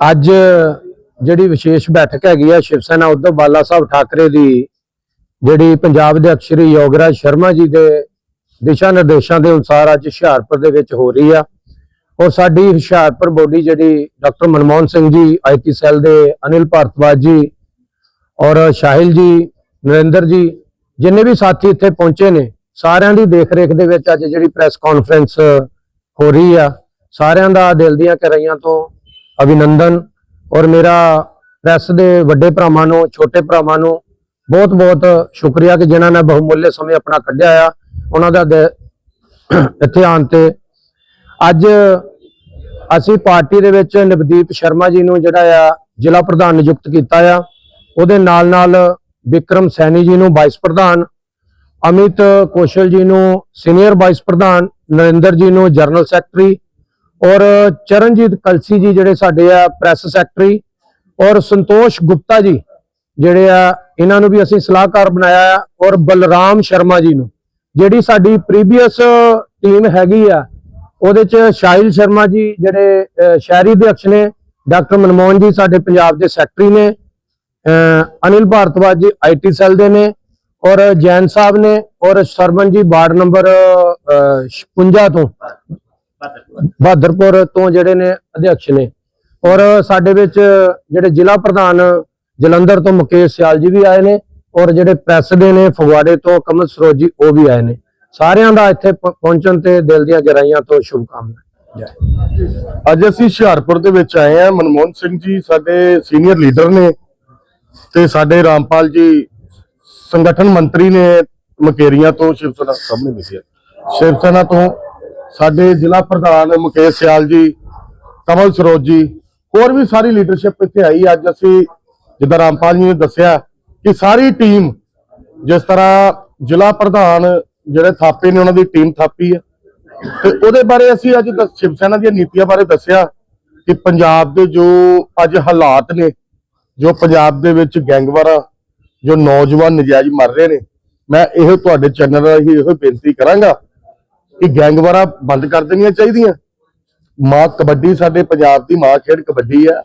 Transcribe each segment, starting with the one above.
ਅੱਜ ਜਿਹੜੀ ਵਿਸ਼ੇਸ਼ ਬੈਠਕ ਹੈਗੀ ਆ, ਸ਼ਿਵ ਸੈਨਾ ਉद्धਵ ਬਾਲਾ ਸਾਹਿਬ ਠਾਕਰੇ ਦੀ, ਜਿਹੜੀ ਪੰਜਾਬ ਦੇ ਅਕਸ਼ਰੀ ਯੋਗਰਾਜ ਸ਼ਰਮਾ ਜੀ ਦੇ ਦਿਸ਼ਾ ਨਿਰਦੇਸ਼ਾਂ ਦੇ ਅਨੁਸਾਰ ਅੱਜ ਹੁਸ਼ਿਆਰਪੁਰ ਦੇ ਵਿੱਚ ਹੋ ਰਹੀ ਆ। ਔਰ ਸਾਡੀ ਹੁਸ਼ਿਆਰਪੁਰ ਬੋਡੀ ਜਿਹੜੀ doctor Manmohan Singh ji IT cell ਦੇ ਅਨਿਲ ਭਾਰਤਵਾਜ ਜੀ ਔਰ ਸ਼ਾਹਿਲ ਜੀ, ਨਰਿੰਦਰ ਜੀ ਜਿੰਨੇ ਵੀ ਸਾਥੀ ਇੱਥੇ ਪਹੁੰਚੇ ਨੇ, ਸਾਰਿਆਂ ਦੀ ਦੇਖਰੇਖ ਦੇ ਵਿੱਚ ਅੱਜ ਜਿਹੜੀ ਪ੍ਰੈਸ ਕਾਨਫਰੰਸ ਹੋ ਰਹੀ ਆ, ਸਾਰਿਆਂ ਦਾ ਦਿਲ ਦੀਆਂ ਗਹਿਰਾਈਆਂ ਤੋਂ ਅਭਿਨੰਦਨ। ਔਰ ਮੇਰਾ ਪ੍ਰੈਸ ਦੇ ਵੱਡੇ ਭਰਾਵਾਂ ਨੂੰ, ਛੋਟੇ ਭਰਾਵਾਂ ਨੂੰ ਬਹੁਤ ਬਹੁਤ ਸ਼ੁਕਰੀਆ ਕਿ ਜਿਨ੍ਹਾਂ ਨੇ ਬਹੁਮੁੱਲੇ ਸਮੇਂ ਆਪਣਾ ਕੱਢਿਆ ਆ। ਉਹਨਾਂ ਦਾ ਦਿ- ਇੱਥੇ ਆਉਣ ਤੇ ਅੱਜ ਅਸੀਂ ਪਾਰਟੀ ਦੇ ਵਿੱਚ ਨਵਦੀਪ ਸ਼ਰਮਾ ਜੀ ਨੂੰ ਜਿਹੜਾ ਆ ਜ਼ਿਲ੍ਹਾ ਪ੍ਰਧਾਨ ਨਿਯੁਕਤ ਕੀਤਾ ਆ, ਉਹਦੇ ਨਾਲ ਨਾਲ ਵਿਕਰਮ ਸੈਣੀ ਜੀ ਨੂੰ ਵਾਈਸ ਪ੍ਰਧਾਨ, ਅਮਿਤ ਕੋਸ਼ਲ ਜੀ ਨੂੰ ਸੀਨੀਅਰ ਵਾਈਸ ਪ੍ਰਧਾਨ, ਨਰਿੰਦਰ ਜੀ ਨੂੰ ਜਨਰਲ ਸੈਕਟਰੀ ਔਰ ਚਰਨਜੀਤ ਕਲਸੀ ਜੀ ਜਿਹੜੇ ਸਾਡੇ ਆ ਪ੍ਰੈਸ ਸੈਕਟਰੀ ਔਰ ਸੰਤੋਸ਼ ਗੁਪਤਾ ਜੀ ਜਿਹੜੇ ਆ, ਇਹਨਾਂ ਨੂੰ ਵੀ ਅਸੀਂ ਸਲਾਹਕਾਰ ਬਣਾਇਆ ਆ ਔਰ ਬਲਰਾਮ ਸ਼ਰਮਾ ਜੀ ਨੂੰ, ਜਿਹੜੀ ਸਾਡੀ ਪ੍ਰੀਵੀਅਸ ਟੀਮ ਹੈਗੀ ਆ, ਉਹਦੇ ਚ ਸ਼ਾਹਿਲ ਸ਼ਰਮਾ ਜੀ ਜਿਹੜੇ ਸ਼ਹਿਰੀ ਅਧਿਕਸ਼ ਨੇ, ਡਾਕਟਰ ਮਨਮੋਹਨ ਜੀ ਸਾਡੇ ਪੰਜਾਬ ਦੇ ਸੈਕਟਰੀ ਨੇ ਅਨਿਲ ਭਾਰਤਵਾਜ ਜੀ ਆਈਟੀ ਸੈੱਲ ਦੇ ਨੇ ਔਰ ਜੈਨ ਸਾਹਿਬ ਨੇ ਔਰ ਸਰਵਨ ਜੀ ਵਾਰਡ ਨੰਬਰ 56 ਤੋਂ ਬਹਾਦਰਪੁਰ ਤੋਂ ਜਿਹੜੇ ਨੇ ਅਧਿਕਸ਼ ਨੇ। ਔਰ ਸਾਡੇ ਵਿੱਚ ਜਿਹੜੇ ਜ਼ਿਲ੍ਹਾ ਪ੍ਰਧਾਨ ਜਲੰਧਰ ਤੋਂ ਮੁਕੇਸ਼ ਸਿਆਲ ਜੀ ਵੀ ਆਏ ਨੇ ਔਰ ਜਿਹੜੇ ਪ੍ਰੈਸ ਦੇ ਨੇ ਫਗਵਾੜੇ ਤੋਂ ਕਮਲ ਸਰੋਜ ਜੀ, ਉਹ ਵੀ ਆਏ ਨੇ। ਸਾਰਿਆਂ ਦਾ ਇੱਥੇ ਪਹੁੰਚਣ ਤੇ ਦਿਲ ਦੀਆਂ ਗਹਿਰਾਈਆਂ ਤੋਂ ਸ਼ੁਭ ਕਾਮਨਾ ਜੈ ਅੱਜ ਅਸੀਂ ਹੁਸ਼ਿਆਰਪੁਰ ਦੇ ਵਿੱਚ ਆਏ ਆ ਮਨਮੋਹਨ ਸਿੰਘ ਜੀ ਸਾਡੇ ਸੀਨੀਅਰ ਲੀਡਰ ਨੇ ਤੇ ਸਾਡੇ ਰਾਮਪਾਲ ਜੀ ਸੰਗਠਨ ਮੰਤਰੀ ਨੇ ਮਕੇਰੀਆਂ ਤੋਂ ਸ਼ਿਵ ਸੈਨਾ ਸਾਹਮਣੇ ਲਿਖਿਆ ਸ਼ਿਵ ਸੈਨਾ ਤੋਂ ਸਾਡੇ ਜ਼ਿਲ੍ਹਾ ਪ੍ਰਧਾਨ ਮੁਕੇਸ਼ ਸਿਆਲ ਜੀ, ਕਮਲ ਸਰੋਜ ਜੀ, ਹੋਰ ਵੀ ਸਾਰੀ ਲੀਡਰਸ਼ਿਪ ਇੱਥੇ ਆਈ। ਅੱਜ ਅਸੀਂ ਜਿੱਦਾਂ ਰਾਮਪਾਲ ਜੀ ਨੇ ਦੱਸਿਆ ਕਿ ਸਾਰੀ ਟੀਮ ਜਿਸ ਤਰ੍ਹਾਂ ਜ਼ਿਲ੍ਹਾ ਪ੍ਰਧਾਨ ਜਿਹੜੇ ਥਾਪੇ ਨੇ, ਉਹਨਾਂ ਦੀ ਟੀਮ ਥਾਪੀ ਹੈ। ਤੇ ਉਹਦੇ ਬਾਰੇ ਅਸੀਂ ਅੱਜ ਸ਼ਿਵ ਸੈਨਾ ਦੀਆਂ ਨੀਤੀਆਂ ਬਾਰੇ ਦੱਸਿਆ ਕਿ ਪੰਜਾਬ ਦੇ ਜੋ ਅੱਜ ਹਾਲਾਤ ਨੇ ਜੋ ਪੰਜਾਬ ਦੇ ਵਿੱਚ ਗੈਂਗਵਾਰਾਂ ਜੋ ਨੌਜਵਾਨ ਨਜਾਇਜ਼ ਮਰ ਰਹੇ ਨੇ, ਮੈਂ ਇਹ ਤੁਹਾਡੇ ਚੈਨਲ ਰਾਹੀਂ ਇਹੋ ਬੇਨਤੀ ਕਰਾਂਗਾ ਕਿ ਗੈਂਗਵਾਰਾਂ ਬੰਦ ਕਰ ਦੇਣੀਆਂ ਚਾਹੀਦੀਆਂ। ਮਾਂ ਕਬੱਡੀ ਸਾਡੇ ਪੰਜਾਬ ਦੀ ਮਾਂ ਖੇਡ ਕਬੱਡੀ ਆ।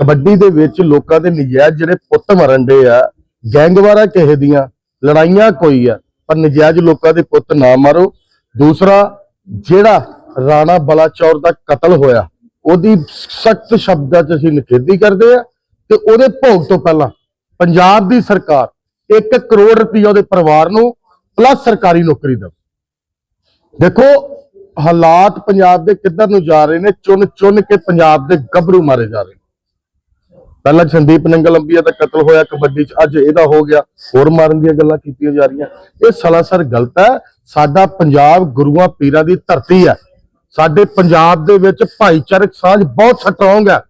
ਕਬੱਡੀ ਦੇ ਵਿੱਚ ਲੋਕਾਂ ਦੇ ਨਜਾਇਜ਼ ਜਿਹੜੇ ਪੁੱਤ ਮਰਨ ਦੇ ਆ, ਗੈਂਗਵਾਰਾਂ ਕਿਸੇ ਦੀਆਂ ਲੜਾਈਆਂ ਕੋਈ ਆ, ਪਰ ਨਜਾਇਜ਼ ਲੋਕਾਂ ਦੇ ਪੁੱਤ ਨਾ ਮਾਰੋ। ਦੂਸਰਾ, ਜਿਹੜਾ ਰਾਣਾ ਬਲਾਚੌਰ ਦਾ ਕਤਲ ਹੋਇਆ, ਉਹਦੀ ਸਖਤ ਸ਼ਬਦਾਂ 'ਚ ਅਸੀਂ ਨਿਖੇਧੀ ਕਰਦੇ ਆ। ਤੇ ਉਹਦੇ ਭੋਗ ਤੋਂ ਪਹਿਲਾਂ ਪੰਜਾਬ ਦੀ ਸਰਕਾਰ 1 ਕਰੋੜ ਰੁਪਈਆ ਉਹਦੇ ਪਰਿਵਾਰ ਨੂੰ ਪਲੱਸ ਸਰਕਾਰੀ ਨੌਕਰੀ ਦੇਵੇ। ਦੇਖੋ, ਹਾਲਾਤ ਪੰਜਾਬ ਦੇ ਕਿੱਧਰ ਨੂੰ ਜਾ ਰਹੇ ਨੇ ਚੁਣ ਚੁਣ ਕੇ ਪੰਜਾਬ ਦੇ ਗੱਭਰੂ ਮਾਰੇ ਜਾ ਰਹੇ ਨੇ। ਪਹਿਲਾਂ ਸੰਦੀਪ ਨੰਗਲ ਅੰਬੀਆ ਦਾ ਕਤਲ ਹੋਇਆ, ਕਬੱਡੀ 'ਚ, ਅੱਜ ਇਹਦਾ ਹੋ ਗਿਆ, ਹੋਰ ਮਾਰਨ ਦੀਆਂ ਗੱਲਾਂ ਕੀਤੀਆਂ ਜਾ ਰਹੀਆਂ। ਇਹ ਸਲਾਸਰ ਗਲਤ ਹੈ, ਸਾਡਾ ਪੰਜਾਬ ਗੁਰੂਆਂ ਪੀਰਾਂ ਦੀ ਧਰਤੀ ਹੈ। ਸਾਡੇ ਪੰਜਾਬ ਦੇ ਵਿੱਚ ਭਾਈਚਾਰਕ ਸਾਂਝ ਬਹੁਤ ਸਟਰੋਂਗ ਹੈ।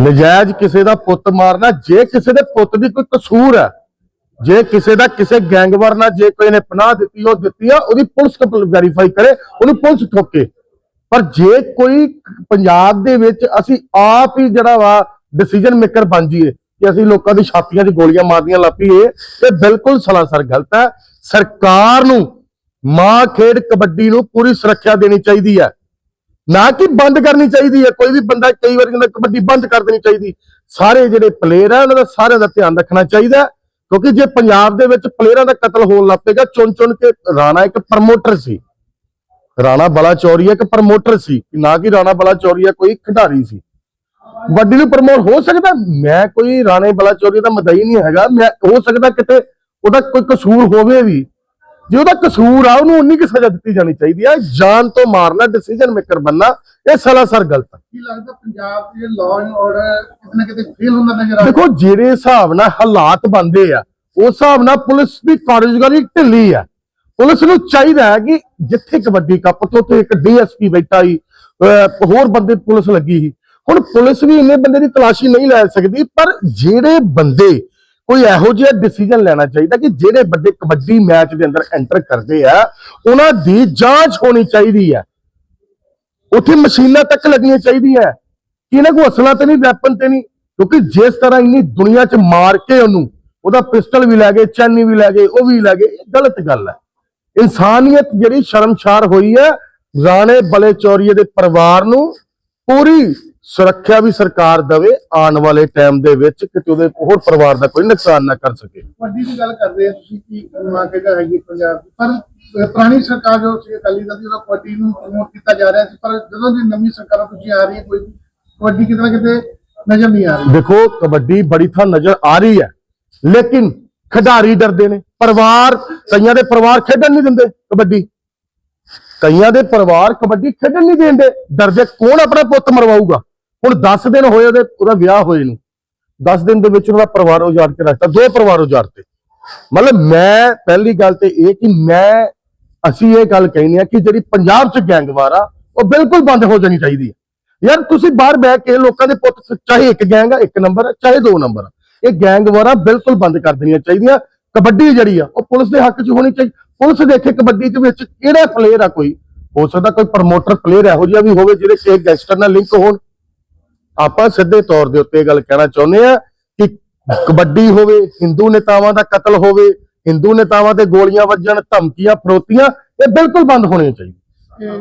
ਨਜਾਇਜ਼ ਕਿਸੇ ਦਾ ਪੁੱਤ ਮਾਰਨਾ, ਜੇ ਕਿਸੇ ਦੇ ਪੁੱਤ ਦੀ ਕੋਈ ਕਸੂਰ ਹੈ, ਜੇ ਕਿਸੇ ਦਾ ਕਿਸੇ ਗੈਂਗਵਾਰ ਨਾਲ ਜੇ ਕੋਈ ਨੇ ਪਨਾਹ ਦਿੱਤੀ, ਉਹ ਦਿੱਤੀ ਆ, ਉਹਦੀ ਪੁਲਿਸ ਵੈਰੀਫਾਈ ਕਰੇ, ਉਹਨੂੰ ਪੁਲਿਸ ਠੋਕੇ। ਪਰ ਜੇ ਕੋਈ ਪੰਜਾਬ ਦੇ ਵਿੱਚ ਅਸੀਂ ਆਪ ਹੀ ਜਿਹੜਾ ਵਾ ਡਿਸੀਜਨ ਮੇਕਰ ਬਣ ਜਾਈਏ, ਕਿ ਅਸੀਂ ਲੋਕਾਂ ਦੀ ਛਾਤੀਆਂ 'ਚ ਗੋਲੀਆਂ ਮਾਰਦੀਆਂ ਲੱਪੀਏ, ਤੇ ਬਿਲਕੁਲ ਸਲਾਸਰ ਗਲਤ ਹੈ। ਸਰਕਾਰ ਨੂੰ ਮਾਂ ਖੇਡ ਕਬੱਡੀ ਨੂੰ ਪੂਰੀ ਸੁਰੱਖਿਆ ਦੇਣੀ ਚਾਹੀਦੀ ਹੈ। ਨਾ ਕਿ ਬੰਦ ਕਰਨੀ ਚਾਹੀਦੀ ਹੈ, ਕੋਈ ਵੀ ਬੰਦਾ ਕਈ ਵਾਰ ਕਹਿੰਦਾ ਕਬੱਡੀ ਬੰਦ ਕਰ ਦੇਣੀ ਚਾਹੀਦੀ। ਸਾਰੇ ਜਿਹੜੇ ਪਲੇਅਰ ਆ, ਉਹਨਾਂ ਦਾ ਸਾਰਿਆਂ ਦਾ ਧਿਆਨ ਰੱਖਣਾ ਚਾਹੀਦਾ ਕਿਉਂਕਿ ਜੇ ਪੰਜਾਬ ਦੇ ਵਿੱਚ ਪਲੇਅਰਾਂ ਦਾ ਕਤਲ ਹੋਣ ਲੱਗ ਪਏਗਾ ਚੁਣ ਚੁਣ ਕੇ ਰਾਣਾ ਇੱਕ ਪ੍ਰਮੋਟਰ ਸੀ। ਰਾਣਾ ਬਲਾਚੌਰੀਆ ਇੱਕ ਪ੍ਰਮੋਟਰ ਸੀ, ਨਾ ਕਿ ਰਾਣਾ ਬਲਾਚੌਰੀਆ ਕੋਈ ਖਿਡਾਰੀ ਸੀ। ਵੱਡੀ ਨੂੰ ਪ੍ਰਮੋਟ ਹੋ ਸਕਦਾ, ਮੈਂ ਕੋਈ ਰਾਣੇ ਬਲਾਚੌਰੀਆ ਦਾ ਮਦਈ ਨਹੀਂ ਹੈਗਾ, ਮੈਂ ਹੋ ਸਕਦਾ ਕਿਤੇ ਉਹਦਾ ਕੋਈ ਕਸੂਰ ਹੋਵੇ ਵੀ। ਜੇ ਉਹਦਾ ਕਸੂਰ ਆ ਉਹਨੂੰ ਉਨੀ ਕਿ ਸਜ਼ਾ ਦਿੱਤੀ ਜਾਣੀ ਚਾਹੀਦੀ ਹੈ ਜਾਨ ਤੋਂ ਮਾਰਨਾ ਡਿਸੀਜਨ ਮੇਕਰ ਬੰਨਾ ਇਹ ਸਲਾਸਰ ਗਲਤ ਕੀ ਲੱਗਦਾ ਪੰਜਾਬ ਦੇ ਲਾਅ ਐਂਡ ਆਰਡਰ ਕਿਤੇ ਕਿਤੇ ਫੇਲ ਹੁੰਦਾ ਨਜ਼ਰ ਆ ਦੇਖੋ ਜਿਹੜੇ ਹਿਸਾਬ ਨਾਲ ਹਾਲਾਤ ਬੰਦੇ ਆ ਉਸ ਹਿਸਾਬ ਨਾਲ ਪੁਲਿਸ ਦੀ ਕਾਰਜਕਾਰੀ ਢਿੱਲੀ ਆ। ਪੁਲਿਸ ਨੂੰ ਚਾਹੀਦਾ ਹੈ ਕਿ ਜਿੱਥੇ ਕਬੱਡੀ ਕੱਪ ਤੋਂ ਤੇ ਇੱਕ ਡੀਐਸਪੀ ਬੈਠਾ ਹੀ ਹੋਰ ਬੰਦੇ ਪੁਲਿਸ ਲੱਗੀ ਸੀ। ਹੁਣ ਪੁਲਿਸ ਵੀ ਇੰਨੇ ਬੰਦੇ ਦੀ ਤਲਾਸ਼ੀ ਨਹੀਂ ਲੈ ਸਕਦੀ ਪਰ ਜਿਹੜੇ ਬੰਦੇ ਕੋਈ ਇਹੋ ਜਿਹਾ ਡਿਸੀਜਨ ਲੈਣਾ ਚਾਹੀਦਾ ਕਿ ਜਿਹੜੇ ਬੰਦੇ ਕਬੱਡੀ ਮੈਚ ਦੇ ਅੰਦਰ ਐਂਟਰ ਕਰਦੇ ਆ, ਉਹਨਾਂ ਦੀ ਜਾਂਚ ਹੋਣੀ ਚਾਹੀਦੀ ਹੈ ਉੱਥੇ ਮਸ਼ੀਨਾਂ ਤੱਕ ਲੱਗਣੀਆਂ ਚਾਹੀਦੀਆਂ। ਕਿ ਇਹਨਾਂ ਕੋਲ ਅਸਲਾ ਤੇ ਨਹੀਂ, ਵੈਪਨ ਤੇ ਨਹੀਂ? ਕਿਉਂਕਿ ਜਿਸ ਤਰ੍ਹਾਂ ਇੰਨੀ ਦੁਨੀਆ 'ਚ ਮਾਰ ਕੇ ਉਹਨੂੰ, ਉਹਦਾ ਪਿਸਟਲ ਵੀ ਲੈ ਗਏ, ਚੈਨੀ ਵੀ ਲੈ ਗਏ, ਉਹ ਵੀ ਲੈ ਗਏ, ਇਹ ਗਲਤ ਗੱਲ ਹੈ ਇਨਸਾਨੀਅਤ ਜਿਹੜੀ ਸ਼ਰਮਸ਼ਾਰ ਹੋਈ ਹੈ ਰਾਣੇ ਬਲੇ ਚੌਰੀਏ ਦੇ ਪਰਿਵਾਰ ਨੂੰ ਪੂਰੀ ਸੁਰੱਖਿਆ ਵੀ ਸਰਕਾਰ ਦੇਵੇ ਆਉਣ ਵਾਲੇ ਟਾਈਮ ਦੇ ਵਿੱਚ ਕਿ ਉਹਦੇ ਹੋਰ ਪਰਿਵਾਰ ਦਾ ਕੋਈ ਨੁਕਸਾਨ ਨਾ ਕਰ ਸਕੇ। ਵੱਡੀ ਦੀ ਗੱਲ ਕਰਦੇ ਆ ਤੁਸੀਂ ਕੀ ਮਾਰਕੀਟ ਹੈਗੀ ਪੰਜਾਬ ਦੀ। ਪਰ ਪੁਰਾਣੀ ਸਰਕਾਰ ਜੋ ਸੀ ਅਕਾਲੀ ਦਲ ਦੀ ਉਹਦਾ ਕਬੱਡੀ ਨੂੰ ਪ੍ਰਮੋਟ ਕੀਤਾ ਜਾ ਰਿਹਾ ਸੀ ਪਰ ਜਦੋਂ ਦੀ ਨਵੀਂ ਸਰਕਾਰ ਤੁਸੀਂ ਆ ਰਹੀ ਹੈ ਕੋਈ ਕਬੱਡੀ ਕਿਤੇ ਨਾ ਕਿਤੇ ਨਜ਼ਰ ਨਹੀਂ ਆ ਰਹੀ। ਦੇਖੋ ਕਬੱਡੀ ਬੜੀ ਥਾਂ ਨਜ਼ਰ ਆ ਰਹੀ ਹੈ ਲੇਕਿਨ ਖਿਡਾਰੀ ਡਰਦੇ ਨੇ। ਪਰਿਵਾਰ ਕਈਆਂ ਦੇ ਪਰਿਵਾਰ ਖੇਡਣ ਨਹੀਂ ਦਿੰਦੇ ਕਬੱਡੀ। ਕਈਆਂ ਦੇ ਪਰਿਵਾਰ ਕਬੱਡੀ ਖੇਡਣ ਨਹੀਂ ਦਿੰਦੇ ਡਰਦੇ ਕੌਣ ਆਪਣਾ ਪੁੱਤ ਮਰਵਾਊਗਾ? ਹੁਣ 10 ਦਿਨ ਹੋਏ ਉਹਦੇ, ਉਹਦਾ ਵਿਆਹ ਹੋਏ ਨੂੰ। 10 ਦਿਨ ਦੇ ਵਿੱਚ ਉਹਦਾ ਪਰਿਵਾਰ ਉਜਾੜ ਕੇ ਰੱਖਤਾ, ਦੋ ਪਰਿਵਾਰ ਉਜਾੜ ਉਜਾੜਤੇ ਮਤਲਬ ਮੈਂ, ਪਹਿਲੀ ਗੱਲ ਤੇ ਇਹ ਕਿ ਮੈਂ, ਅਸੀਂ ਇਹ ਗੱਲ ਕਹਿੰਦੇ ਆ ਕਿ ਜਿਹੜੀ ਪੰਜਾਬ 'ਚ ਗੈਂਗਵਾਰ ਆ, ਉਹ ਬਿਲਕੁਲ ਬੰਦ ਹੋ ਜਾਣੀ ਚਾਹੀਦੀ ਹੈ ਯਾਰ ਤੁਸੀਂ ਬਾਹਰ ਬਹਿ ਕੇ ਲੋਕਾਂ ਦੇ ਪੁੱਤ, ਚਾਹੇ ਇੱਕ ਗੈਂਗ ਆ, ਇੱਕ ਨੰਬਰ ਆ, ਚਾਹੇ ਦੋ ਨੰਬਰ ਆ, ਇਹ ਗੈਂਗਵਾਰਾਂ ਬਿਲਕੁਲ ਬੰਦ ਕਰ ਦੇਣੀਆਂ ਚਾਹੀਦੀਆਂ। ਕਬੱਡੀ ਜਿਹੜੀ ਆ, ਉਹ ਪੁਲਿਸ ਦੇ ਹੱਕ 'ਚ ਹੋਣੀ ਚਾਹੀਦੀ ਪੁਲਿਸ ਦੇਖੇ ਕਬੱਡੀ ਦੇ ਵਿੱਚ ਕਿਹੜਾ ਪਲੇਅਰ ਆ ਕੋਈ? ਹੋ ਸਕਦਾ ਕੋਈ ਪ੍ਰਮੋਟਰ ਪਲੇਅਰ ਇਹੋ ਜਿਹਾ ਵੀ ਹੋਵੇ, ਜਿਹੜੇ ਕਿਸੇ ਗੈਂਗਸਟਰ ਨਾਲ ਲਿੰਕ ਹੋਣ। ਆਪਾਂ ਸਿੱਧੇ ਤੌਰ ਦੇ ਉੱਤੇ ਇਹ ਗੱਲ ਕਹਿਣਾ ਚਾਹੁੰਦੇ ਆ ਕਿ ਕਬੱਡੀ ਹੋਵੇ, ਹਿੰਦੂ ਨੇਤਾਵਾਂ ਦਾ ਕਤਲ ਹੋਵੇ, ਹਿੰਦੂ ਨੇਤਾਵਾਂ ਤੇ ਗੋਲੀਆਂ ਵੱਜਣ, ਧਮਕੀਆਂ, ਫਰੋਤੀਆਂ, ਇਹ ਬਿਲਕੁਲ ਬੰਦ ਹੋਣੀਆਂ ਚਾਹੀਦੀਆਂ।